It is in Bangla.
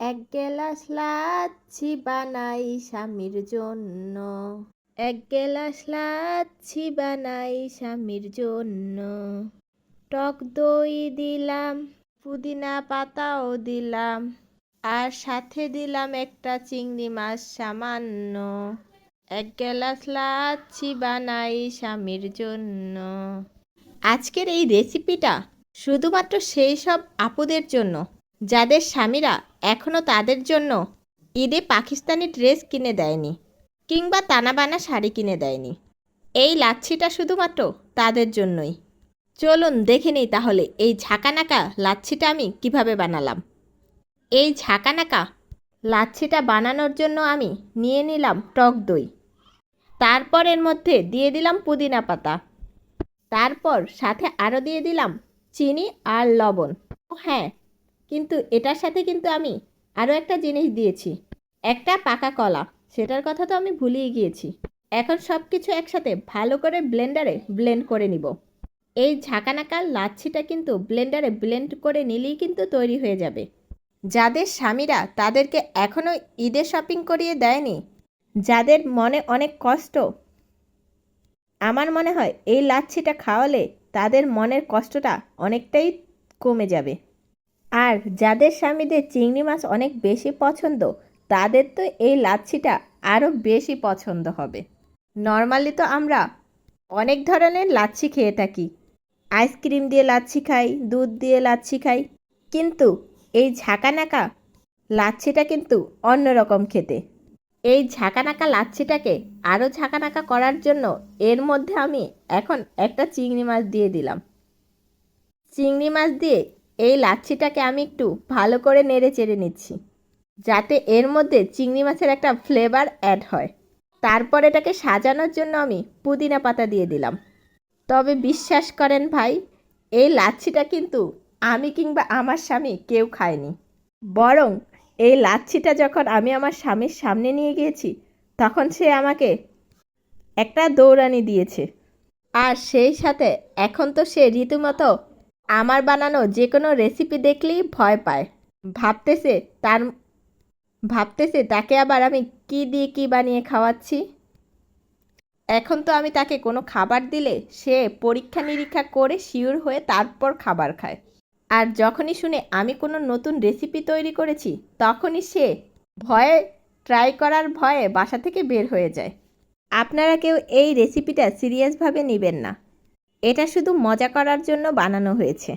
এক গেলাস লাচ্ছি বানাই স্বামীর জন্য। এক গেলাস লাচ্ছি বানাই স্বামীর জন্য। টক দই দিলাম, পুদিনা পাতাও দিলাম, আর সাথে দিলাম একটা চিংড়ি মাছ সামান্য। এক গ্লাস লাচ্ছি বানাই স্বামীর জন্য। আজকের এই রেসিপিটা শুধুমাত্র সেই সব আপুদের জন্য যাদের স্বামীরা এখনও তাদের জন্য ঈদে পাকিস্তানি ড্রেস কিনে দেয়নি কিংবা তানাবানা শাড়ি কিনে দেয়নি। এই লাচ্ছিটা শুধুমাত্র তাদের জন্যই। চলুন দেখে নিই তাহলে এই ঝাঁকানাকা লাচ্ছিটা আমি কীভাবে বানালাম। এই ঝাঁকানাকা লাচ্ছিটা বানানোর জন্য আমি নিয়ে নিলাম টক দই। তারপর এর মধ্যে দিয়ে দিলাম পুদিনা পাতা। তারপর সাথে আরও দিয়ে দিলাম চিনি আর লবণ। হ্যাঁ কিন্তু এটার সাথে কিন্তু আমি আরও একটা জিনিস দিয়েছি। একটা পাকা কলা, সেটার কথা তো আমি ভুলিয়ে গিয়েছি। এখন সব কিছু একসাথে ভালো করে ব্লেন্ডারে ব্লেন্ড করে নিব। এই ঝাঁকানাকা লাচ্ছিটা কিন্তু ব্লেন্ডারে ব্লেন্ড করে নিলেই কিন্তু তৈরি হয়ে যাবে। যাদের স্বামীরা তাদেরকে এখনও ঈদের শপিং করিয়ে দেয়নি, যাদের মনে অনেক কষ্ট, আমার মনে হয় এই লাচ্ছিটা খাওয়ালে তাদের মনের কষ্টটা অনেকটাই কমে যাবে। আর যাদের স্বামীদের চিংড়ি মাছ অনেক বেশি পছন্দ, তাদের তো এই লাচ্ছিটা আরও বেশি পছন্দ হবে। নর্মালি তো আমরা অনেক ধরনের লাচ্ছি খেয়ে থাকি। আইসক্রিম দিয়ে লাচ্ছি খাই, দুধ দিয়ে লাচ্ছি খাই, কিন্তু এই ঝাঁকানাকা লাচ্ছিটা কিন্তু অন্যরকম খেতে। এই ঝাঁকানাকা লাচ্ছিটাকে আরও ঝাঁকানাকা করার জন্য এর মধ্যে আমি এখন একটা চিংড়ি মাছ দিয়ে দিলাম। চিংড়ি মাছ দিয়ে এই লাচ্ছিটাকে আমি একটু ভালো করে নেড়ে চেড়ে নিচ্ছি, যাতে এর মধ্যে চিংড়ি মাছের একটা ফ্লেভার অ্যাড হয়। তারপর এটাকে সাজানোর জন্য আমি পুদিনা পাতা দিয়ে দিলাম। তবে বিশ্বাস করেন ভাই, এই লাচ্ছিটা কিন্তু আমি কিংবা আমার স্বামী কেউ খায়নি। বরং এই লাচ্ছিটা যখন আমি আমার স্বামীর সামনে নিয়ে গিয়েছি, তখন সে আমাকে একটা দৌড়ানি দিয়েছে। আর সেই সাথে এখন তো সে রীতিমতো আমার বানানো যে কোনো রেসিপি দেখলেই ভয় পায়। ভাবতেছে তার, ভাবতেছে তাকে আবার আমি কি দিয়ে কি বানিয়ে খাওয়াচ্ছি? এখন তো আমি তাকে কোনো খাবার দিলে সে পরীক্ষা নিরীক্ষা করে শিওর হয়ে তারপর খাবার খায়। আর যখনই শুনে আমি কোনো নতুন রেসিপি তৈরি করেছি, তখনই সে ভয়ে ট্রাই করার ভয়ে বাসা থেকে বের হয়ে যায়। আপনারা কেউ এই রেসিপিটা সিরিয়াসভাবে নেবেন না। এটা শুধু মজা করার জন্য বানানো হয়েছে।